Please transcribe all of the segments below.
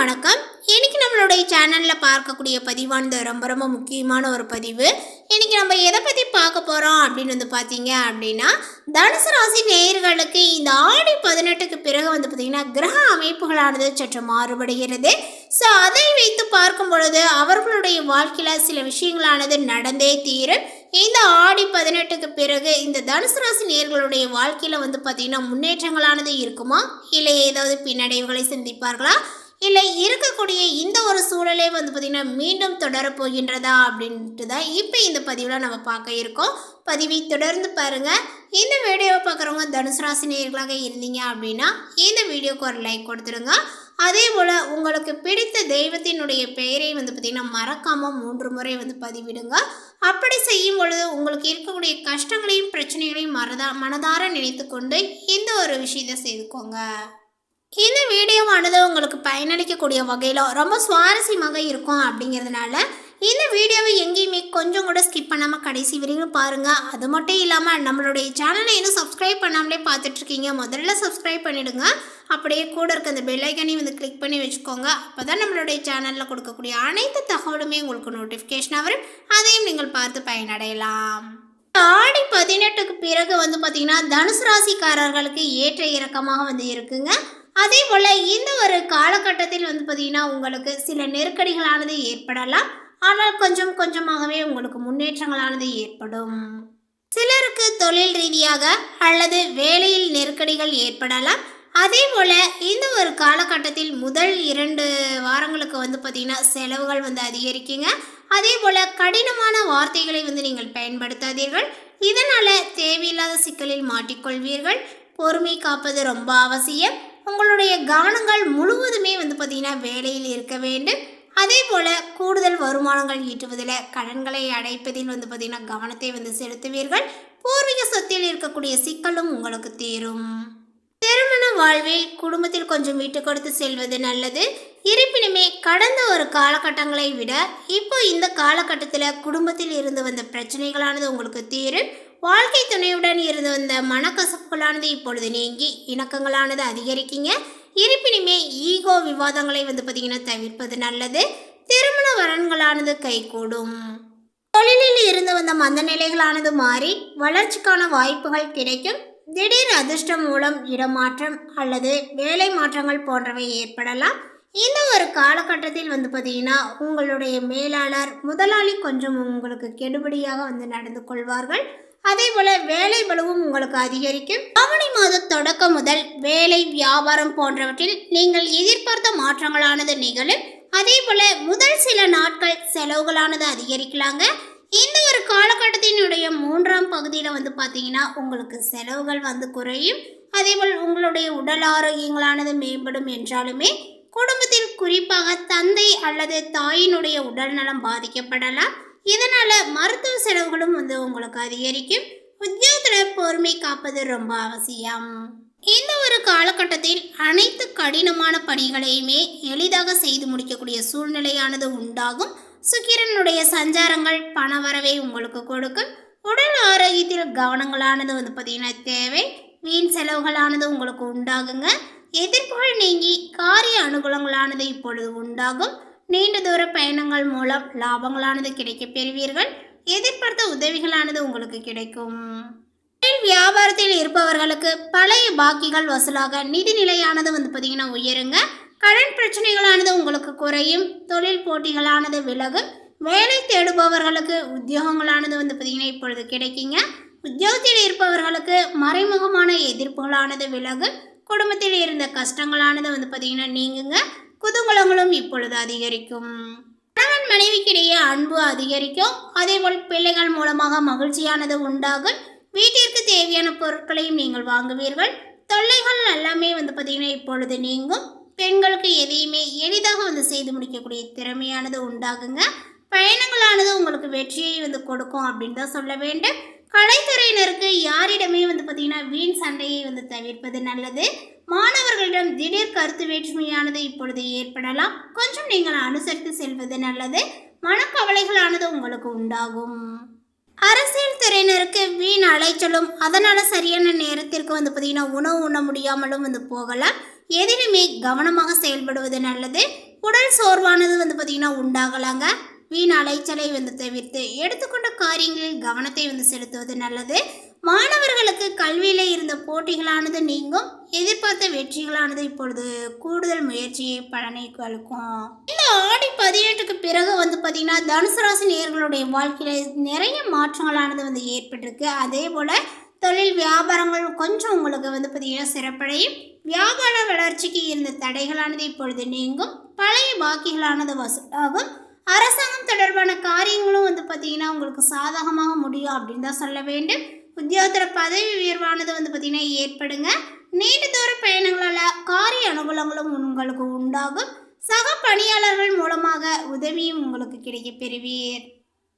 வணக்கம். இன்னைக்கு நம்மளுடைய சேனலில் பார்க்கக்கூடிய பதிவானது ரொம்ப ரொம்ப முக்கியமான ஒரு பதிவு. இன்னைக்கு நம்ம எதை பற்றி பார்க்க போகிறோம் அப்படின்னு வந்து பார்த்தீங்க அப்படின்னா தனுசு ராசி நேயர்களுக்கு இந்த ஆடி பதினெட்டுக்கு பிறகு வந்து பார்த்திங்கன்னா கிரக அமைப்புகளானது சற்று மாறுபடுகிறது. ஸோ அதை வைத்து பார்க்கும் பொழுது அவர்களுடைய வாழ்க்கையில் சில விஷயங்களானது நடந்தே தீரும். இந்த ஆடி பதினெட்டுக்கு பிறகு இந்த தனுசு ராசி நேர்களுடைய வாழ்க்கையில் வந்து பார்த்திங்கன்னா முன்னேற்றங்களானது இருக்குமா? இல்லை ஏதாவது பின்னடைவுகளை சந்திப்பார்களா? இல்லை இருக்கக்கூடிய இந்த ஒரு சூழலே வந்து பார்த்திங்கன்னா மீண்டும் தொடரப் போகின்றதா அப்படின்ட்டு தான் இப்போ இந்த பதிவில் நம்ம பார்க்க இருக்கோம். பதிவை தொடர்ந்து பாருங்கள் இந்த வீடியோவை பார்க்குறவங்க தனுசு ராசி நேர்களாக இருந்தீங்க அப்படின்னா இந்த வீடியோக்கு ஒரு லைக் கொடுத்துருங்க அதே போல் உங்களுக்கு பிடித்த தெய்வத்தினுடைய பெயரை வந்து பார்த்திங்கன்னா மறக்காமல் மூன்று முறை வந்து பதிவிடுங்க. அப்படி செய்யும் பொழுது உங்களுக்கு இருக்கக்கூடிய கஷ்டங்களையும் பிரச்சனைகளையும் மறதா மனதார நினைத்து கொண்டு இந்த ஒரு விஷயத்தை செய்துக்கோங்க. இந்த வீடியோவானது உங்களுக்கு பயனளிக்கக்கூடிய வகையில் ரொம்ப சுவாரஸ்யமாக இருக்கும் அப்படிங்கிறதுனால இந்த வீடியோவை எங்கேயுமே கொஞ்சம் கூட ஸ்கிப் பண்ணாமல் கடைசி வரைக்கும் பாருங்கள் அது மட்டும் இல்லாமல் நம்மளுடைய சேனலை இன்னும் சப்ஸ்கிரைப் பண்ணாமலே பார்த்துட்ருக்கீங்க முதல்ல சப்ஸ்கிரைப் பண்ணிவிடுங்க அப்படியே கூட இருக்க அந்த பெல்லைக்கனையும் வந்து கிளிக் பண்ணி வச்சுக்கோங்க. அப்போ தான் நம்மளுடைய சேனலில் கொடுக்கக்கூடிய அனைத்து தகவலுமே உங்களுக்கு நோட்டிஃபிகேஷனாக வரும். அதையும் நீங்கள் பார்த்து பயனடையலாம். ஆடி பதினெட்டுக்கு பிறகு வந்து பார்த்திங்கன்னா தனுசு ராசிக்காரர்களுக்கு ஏற்ற இறக்கமாக வந்து இருக்குங்க. அதே போல் இந்த ஒரு காலகட்டத்தில் வந்து பார்த்திங்கன்னா உங்களுக்கு சில நெருக்கடிகளானது ஏற்படலாம். ஆனால் கொஞ்சம் கொஞ்சமாகவே உங்களுக்கு முன்னேற்றங்களானது ஏற்படும். சிலருக்கு தொழில் ரீதியாக அல்லது வேலையில் நெருக்கடிகள் ஏற்படலாம். அதே போல் இந்த ஒரு காலகட்டத்தில் முதல் இரண்டு வாரங்களுக்கு வந்து பார்த்திங்கன்னா செலவுகள் வந்து அதிகரிக்குங்க. அதே போல் கடினமான வார்த்தைகளை வந்து நீங்கள் பயன்படுத்தாதீர்கள். இதனால் தேவையில்லாத சிக்கலில் மாட்டிக்கொள்வீர்கள். பொறுமை காப்பது ரொம்ப அவசியம். உங்களுடைய கவனங்கள் முழுவதுமே வந்து பார்த்திங்கன்னா வேலையில் இருக்க வேண்டும். அதே போல் கூடுதல் வருமானங்கள் ஈட்டுவதில் கடன்களை அடைப்பதில் வந்து பார்த்திங்கன்னா கவனத்தை வந்து செலுத்துவீர்கள். பூர்வீக சொத்தில் இருக்கக்கூடிய சிக்கலும் உங்களுக்கு தீரும். திருமண வாழ்வில் குடும்பத்தில் கொஞ்சம் விட்டு கொடுத்து செல்வது நல்லது. இருப்பினுமே கடந்த ஒரு காலகட்டங்களை விட இப்போ இந்த காலகட்டத்தில் குடும்பத்தில் இருந்து வந்த பிரச்சனைகளானது உங்களுக்கு தீரும். வாழ்க்கை துணையுடன் இருந்து வந்த மனக்கசப்புகளானது இப்பொழுது நீங்கி இணக்கங்களானது அதிகரிக்கீங்க. இருப்பினுமே ஈகோ விவாதங்களை வந்து பார்த்தீங்கன்னா தவிர்ப்பது நல்லது. திருமண வரன்களானது கைகூடும். தொழிலில் இருந்து வந்த மந்த நிலைகளானது மாறி வளர்ச்சிக்கான வாய்ப்புகள் கிடைக்கும். திடீர் அதிர்ஷ்டம் மூலம் இடமாற்றம் அல்லது வேலை மாற்றங்கள் போன்றவை ஏற்படலாம். இந்த ஒரு காலகட்டத்தில் வந்து பார்த்தீங்கன்னா உங்களுடைய மேலாளர் முதலாளி கொஞ்சம் உங்களுக்கு கெடுபடியாக வந்து நடந்து கொள்வார்கள். அதே போல வேலை வலுவும் உங்களுக்கு அதிகரிக்கும். ஆவணி மாத தொடக்கம் முதல் வேலை வியாபாரம் போன்றவற்றில் நீங்கள் எதிர்பார்த்த மாற்றங்களானது நிகழும். அதே போல முதல் சில நாட்கள் செலவுகளானது அதிகரிக்கலாங்க. இந்த ஒரு காலகட்டத்தினுடைய மூன்றாம் பகுதியில் வந்து பார்த்தீங்கன்னா உங்களுக்கு செலவுகள் வந்து குறையும். அதேபோல் உங்களுடைய உடல் ஆரோக்கியங்களானது மேம்படும் என்றாலுமே குடும்பத்தில் குறிப்பாக தந்தை அல்லது தாயினுடைய உடல் நலம் பாதிக்கப்படலாம். இதனால் மருத்துவ செலவுகளும் வந்து உங்களுக்கு அதிகரிக்கும். உத்தியோகத்தில் பொறுமை காப்பது ரொம்ப அவசியம். இந்த ஒரு காலகட்டத்தில் அனைத்து கடினமான பணிகளையுமே எளிதாக செய்து முடிக்கக்கூடிய சூழ்நிலையானது உண்டாகும். சுக்கிரனுடைய சஞ்சாரங்கள் பண வரவை உங்களுக்கு கொடுக்கும். உடல் ஆரோக்கியத்தில் கவனங்களானது வந்து பார்த்தீங்கன்னா தேவை. வீண் செலவுகளானது உங்களுக்கு உண்டாகுங்க. எதிர்ப்புகள் நீங்கி காரிய அனுகூலங்களானது இப்பொழுது உண்டாகும். நீண்ட தூர பயணங்கள் மூலம் லாபங்களானது கிடைக்கப் பெறுவீர்கள். எதிர்பார்த்த உதவிகளானது உங்களுக்கு கிடைக்கும். வியாபாரத்தில் இருப்பவர்களுக்கு பழைய பாக்கிகள் வசூலாக நிதி நிலையானது வந்து பார்த்தீங்கன்னா உயருங்க. கடன் பிரச்சனைகளானது உங்களுக்கு குறையும். தொழில் போட்டிகளானது விலகும். வேலை தேடுபவர்களுக்கு உத்தியோகங்களானது வந்து பார்த்தீங்கன்னா இப்பொழுது கிடைக்குங்க. உத்தியோகத்தில் இருப்பவர்களுக்கு மறைமுகமான எதிர்ப்புகளானது விலகும். குடும்பத்தில் இருந்த கஷ்டங்களானது வந்து பார்த்தீங்கன்னா நீங்குங்க. குதூகலங்களும் இப்பொழுது அதிகரிக்கும். கணவன் மனைவிக்கிடையே அன்பு அதிகரிக்கும். அதேபோல் பிள்ளைகள் மூலமாக மகிழ்ச்சியானது உண்டாகும். வீட்டிற்கு தேவையான பொருட்களையும் நீங்கள் வாங்குவீர்கள். தொல்லைகள் எல்லாமே வந்து பார்த்தீங்கன்னா இப்பொழுது நீங்கும். பெண்களுக்கு எதையுமே எளிதாக வந்து செய்து முடிக்கக்கூடிய திறமையானது உண்டாகுங்க. பயணங்களானது உங்களுக்கு வெற்றியை வந்து கொடுக்கும் அப்படின்னு தான் சொல்ல வேண்டும். கலைத்துறையினருக்கு யாரிடமே வந்து பார்த்தீங்கன்னா வீண் சண்டையை வந்து தவிர்ப்பது நல்லது. மாணவர்களிடம் திடீர் கருத்து வேற்றுமையானது இப்பொழுது ஏற்படலாம். கொஞ்சம் நீங்கள் அனுசரித்து செல்வது நல்லது. மனக்கவலைகளானது உங்களுக்கு உண்டாகும். அரசியல் துறையினருக்கு வீண் அலைச்சலும் அதனால் சரியான நேரத்திற்கு வந்து பார்த்தீங்கன்னா உணவு உண்ண முடியாமலும் வந்து போகலாம். எதிலுமே கவனமாக செயல்படுவது நல்லது. உடல் சோர்வானது வந்து பார்த்திங்கன்னா உண்டாகலாங்க. வீண் அலைச்சலை வந்து தவிர்த்து எடுத்துக்கொண்ட காரியங்களில் கவனத்தை வந்து செலுத்துவது நல்லது. மாணவர்களுக்கு கல்வியில இருந்த போட்டிகளானது நீங்கும். எதிர்பார்த்த வெற்றிகளானது இப்பொழுது கூடுதல் முயற்சியை பலனை அளிக்கும் இந்த ஆடி பதினெட்டுக்கு பிறகு வந்து பார்த்தீங்கன்னா தனுசு ராசி நேர்களுடைய வாழ்க்கையில நிறைய மாற்றங்களானது வந்து ஏற்பட்டிருக்கு. அதே போல தொழில் வியாபாரங்கள் கொஞ்சம் உங்களுக்கு வந்து பார்த்தீங்கன்னா சிறப்படையும். வியாபார வளர்ச்சிக்கு இருந்த தடைகளானது இப்பொழுது நீங்கும். பழைய பாக்கிகளானது வசூலாகும். அரசாங்கம் தொடர்பான காரியங்களும் வந்து பார்த்தீங்கன்னா உங்களுக்கு சாதகமாக முடியும் அப்படின்னு தான் சொல்ல வேண்டும். உத்தியோகத்தில் பதவி உயர்வானது வந்து பார்த்தீங்கன்னா ஏற்படுங்க. நீண்ட தூர பயணங்களால் காரிய அனுகூலங்களும் உங்களுக்கு உண்டாகும். சக பணியாளர்கள் மூலமாக உதவியும் உங்களுக்கு கிடைக்க பெறுவீர்.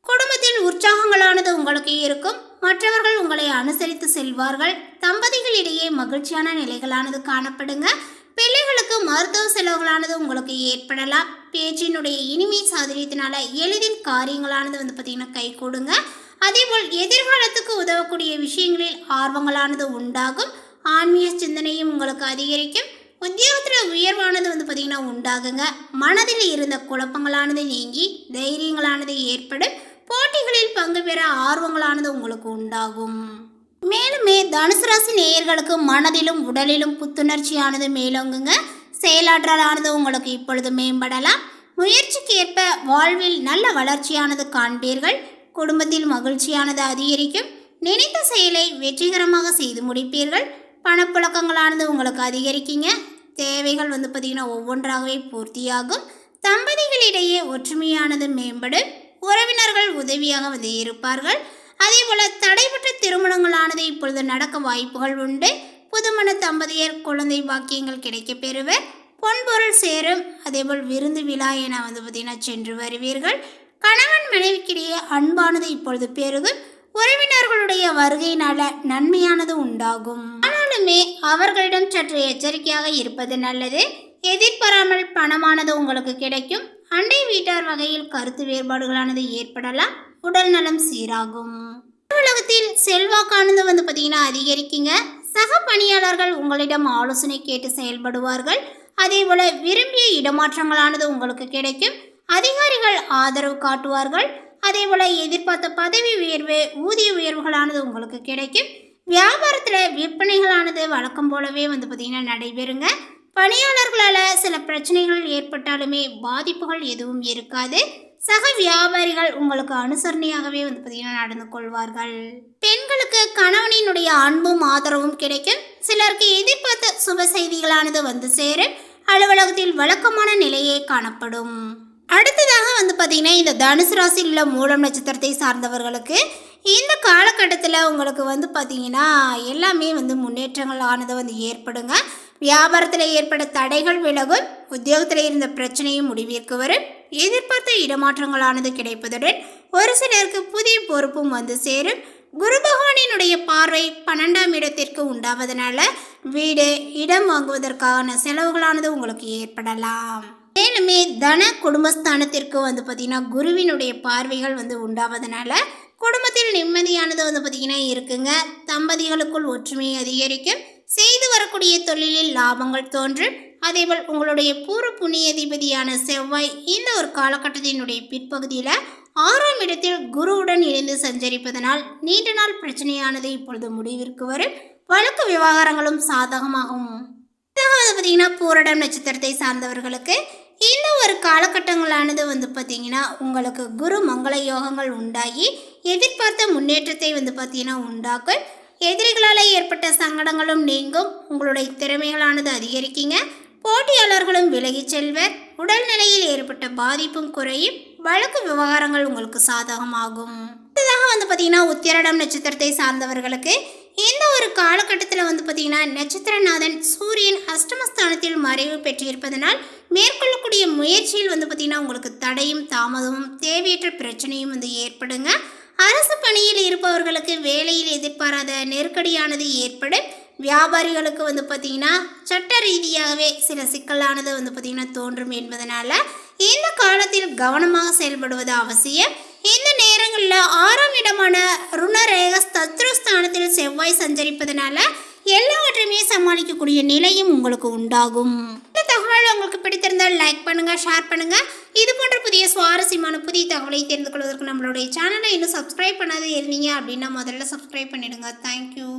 குடும்பத்தில் உற்சாகங்களானது உங்களுக்கு இருக்கும். மற்றவர்கள் உங்களை அனுசரித்து செல்வார்கள். தம்பதிகளிடையே மகிழ்ச்சியான நிலைகளானது காணப்படுங்க. பிள்ளைகளுக்கு மருத்துவ செலவுகளானது உங்களுக்கு ஏற்படலாம். பேச்சினுடைய இனிமை சாதுரியத்தினால எளிதில் காரியங்களானது வந்து பார்த்தீங்கன்னா கை கொடுங்க. அதேபோல் எதிர்காலத்துக்கு உதவக்கூடிய விஷயங்களில் ஆர்வங்களானது உண்டாகும். ஆன்மீக சிந்தனையும் உங்களுக்கு அதிகரிக்கும். உத்தியோகத்தில் உயர்வானது வந்து பார்த்திங்கன்னா உண்டாகுங்க. மனதில் இருந்த குழப்பங்களானது நீங்கி தைரியங்களானது ஏற்படும். போட்டிகளில் பங்கு பெற ஆர்வங்களானது உங்களுக்கு உண்டாகும். மேலுமே தனுசு ராசி நேயர்களுக்கு மனதிலும் உடலிலும் புத்துணர்ச்சியானது மேலோங்குங்க. செயலாற்றலானது உங்களுக்கு இப்பொழுது மேம்படலாம். முயற்சிக்கு ஏற்ப வாழ்வில் நல்ல வளர்ச்சியானது காண்பீர்கள். குடும்பத்தில் மகிழ்ச்சியானது அதிகரிக்கும். நினைத்த செயலை வெற்றிகரமாக செய்து முடிப்பீர்கள். பணப்புழக்கங்களானது உங்களுக்கு அதிகரிக்குங்க. தேவைகள் வந்து பார்த்திங்கன்னா ஒவ்வொன்றாகவே பூர்த்தியாகும். தம்பதிகளிடையே ஒற்றுமையானது மேம்படும். உறவினர்கள் உதவியாக வந்து இருப்பார்கள். அதே போல் தடைபெற்ற திருமணங்களானது இப்பொழுது நடக்க வாய்ப்புகள் உண்டு. புதுமண தம்பதியர் குழந்தை பாக்கியங்கள் கிடைக்க பெறுவர் பொன்பொருள் சேரும். அதேபோல் விருந்து விழா என வந்து பார்த்தீங்கன்னா சென்று வருவீர்கள். கணவன் மனைவிக்கிடையே அன்பானது இப்பொழுது பெருகும். உறவினர்களுடைய வருகையினால நன்மையானது உண்டாகும். ஆனாலுமே அவர்களிடம் சற்று எச்சரிக்கையாக இருப்பது நல்லது. எதிர்பாராமல் பணமானது உங்களுக்கு கிடைக்கும். அண்டை வீட்டார் வகையில் கருத்து வேறுபாடுகளானது ஏற்படலாம். உடல் நலம் சீராகும். அலுவலகத்தில் செல்வாக்கானது வந்து பார்த்தீங்கன்னா அதிகரிக்குங்க. சக பணியாளர்கள் உங்களிடம் ஆலோசனை கேட்டு செயல்படுவார்கள். அதே போல விரும்பிய இடமாற்றங்களானது உங்களுக்கு கிடைக்கும். அதிகாரிகள் ஆதரவு காட்டுவார்கள். அதே போல எதிர்பார்த்த பதவி உயர்வு ஊதிய உயர்வுகளானது உங்களுக்கு கிடைக்கும். வியாபாரத்தில் விற்பனைகளானது வழக்கம் போலவே வந்து பார்த்தீங்கன்னா நடைபெறுங்க. பணியாளர்களால் சில பிரச்சனைகள் ஏற்பட்டாலுமே பாதிப்புகள் எதுவும் இருக்காது. சக வியாபாரிகள் உங்களுக்கு அனுசரணையாகவே வந்து பார்த்திங்கன்னா நடந்து கொள்வார்கள். பெண்களுக்கு கணவனினுடைய அன்பும் ஆதரவும் கிடைக்கும். சிலருக்கு எதிர்பார்த்த சுப செய்திகளானது வந்து சேரும். அலுவலகத்தில் வழக்கமான நிலையே காணப்படும். அடுத்ததாக வந்து பார்த்திங்கன்னா இந்த தனுசு ராசியில் உள்ள மூலம் நட்சத்திரத்தை சார்ந்தவர்களுக்கு இந்த காலகட்டத்தில் உங்களுக்கு வந்து பார்த்தீங்கன்னா எல்லாமே வந்து முன்னேற்றங்கள் ஆனது வந்து ஏற்படுங்க. வியாபாரத்தில் ஏற்பட தடைகள் விலகும். உத்தியோகத்தில் இருந்த பிரச்சனையும் முடிவிற்கு வரும் எதிர்பார்த்த இடமாற்றங்களானது கிடைப்பதுடன் ஒரு சிலருக்கு புதிய பொறுப்பும் வந்து சேரும். குரு பகவானினுடைய பார்வை பன்னெண்டாம் இடத்திற்கு உண்டாவதனால வீடு இடம் வாங்குவதற்கான செலவுகளானது உங்களுக்கு ஏற்படலாம். மேலுமே தன குடும்பஸ்தானத்திற்கு வந்து பார்த்திங்கன்னா குருவினுடைய பார்வைகள் வந்து உண்டாவதனால குடும்பத்தில் நிம்மதியானது வந்து பார்த்திங்கன்னா இருக்குங்க. தம்பதிகளுக்குள் ஒற்றுமை அதிகரிக்கும். செய்து வரக்கூடிய தொழிலில் லாபங்கள் தோன்றும். அதேபோல் உங்களுடைய பூர்வ புண்ணிய அதிபதியான செவ்வாய் இந்த ஒரு காலகட்டத்தினுடைய பிற்பகுதியில் ஆறாம் இடத்தில் குருவுடன் இணைந்து சஞ்சரிப்பதனால் நீண்ட நாள் பிரச்சனையானது இப்பொழுது முடிவிற்கு வரும். வழக்கு விவகாரங்களும் சாதகமாகும். பார்த்தீங்கன்னா பூரடம் நட்சத்திரத்தை சார்ந்தவர்களுக்கு இந்த ஒரு காலகட்டங்களானது வந்து பார்த்தீங்கன்னா உங்களுக்கு குரு மங்கள யோகங்கள் உண்டாகி எதிர்பார்த்த முன்னேற்றத்தை வந்து பார்த்திங்கன்னா உண்டாக்கும். எதிரிகளால் ஏற்பட்ட சங்கடங்களும் நீங்கும். உங்களுடைய திறமைகளானது அதிகரிக்குங்க. போட்டியாளர்களும் விலகிச் செல்வர். உடல்நிலையில் ஏற்பட்ட பாதிப்பும் குறையும். வழக்கு விவகாரங்கள் உங்களுக்கு சாதகமாகும். அடுத்ததாக வந்து பார்த்திங்கன்னா உத்திரடம் நட்சத்திரத்தை சார்ந்தவர்களுக்கு இந்த ஒரு காலகட்டத்தில் வந்து பார்த்திங்கன்னா நட்சத்திரநாதன் சூரியன் அஷ்டமஸ்தானத்தில் மறைவு பெற்றிருப்பதனால் மேற்கொள்ளக்கூடிய முயற்சியில் வந்து பார்த்திங்கன்னா உங்களுக்கு தடையும் தாமதமும் தேவையற்ற பிரச்சனையும் வந்து ஏற்படுங்க. அரசு பணியில் இருப்பவர்களுக்கு வேலையில் எதிர்பாராத நெருக்கடியானது ஏற்படும். வியாபாரிகளுக்கு வந்து பார்த்தீங்கன்னா சட்ட ரீதியாகவே சில சிக்கலானது வந்து பார்த்திங்கன்னா தோன்றும் என்பதனால இந்த காலத்தில் கவனமாக செயல்படுவது அவசியம். இந்த நேரங்களில் ஆறாம் இடமான தத்ருஸ்தானத்தில் செவ்வாய் சஞ்சரிப்பதனால எல்லாவற்றையுமே சமாளிக்கக்கூடிய நிலையும் உங்களுக்கு உண்டாகும். இந்த தகவல் உங்களுக்கு பிடித்திருந்தால் லைக் பண்ணுங்கள் ஷேர் பண்ணுங்கள் இது போன்ற புதிய சுவாரஸ்யமான புதிய தகவலை தெரிந்து கொள்வதற்கு நம்மளுடைய சேனலை இன்னும் சப்ஸ்கிரைப் பண்ணாத இருந்தீங்க அப்படின்னா முதல்ல சப்ஸ்கிரைப் பண்ணிடுங்க. தேங்க்யூ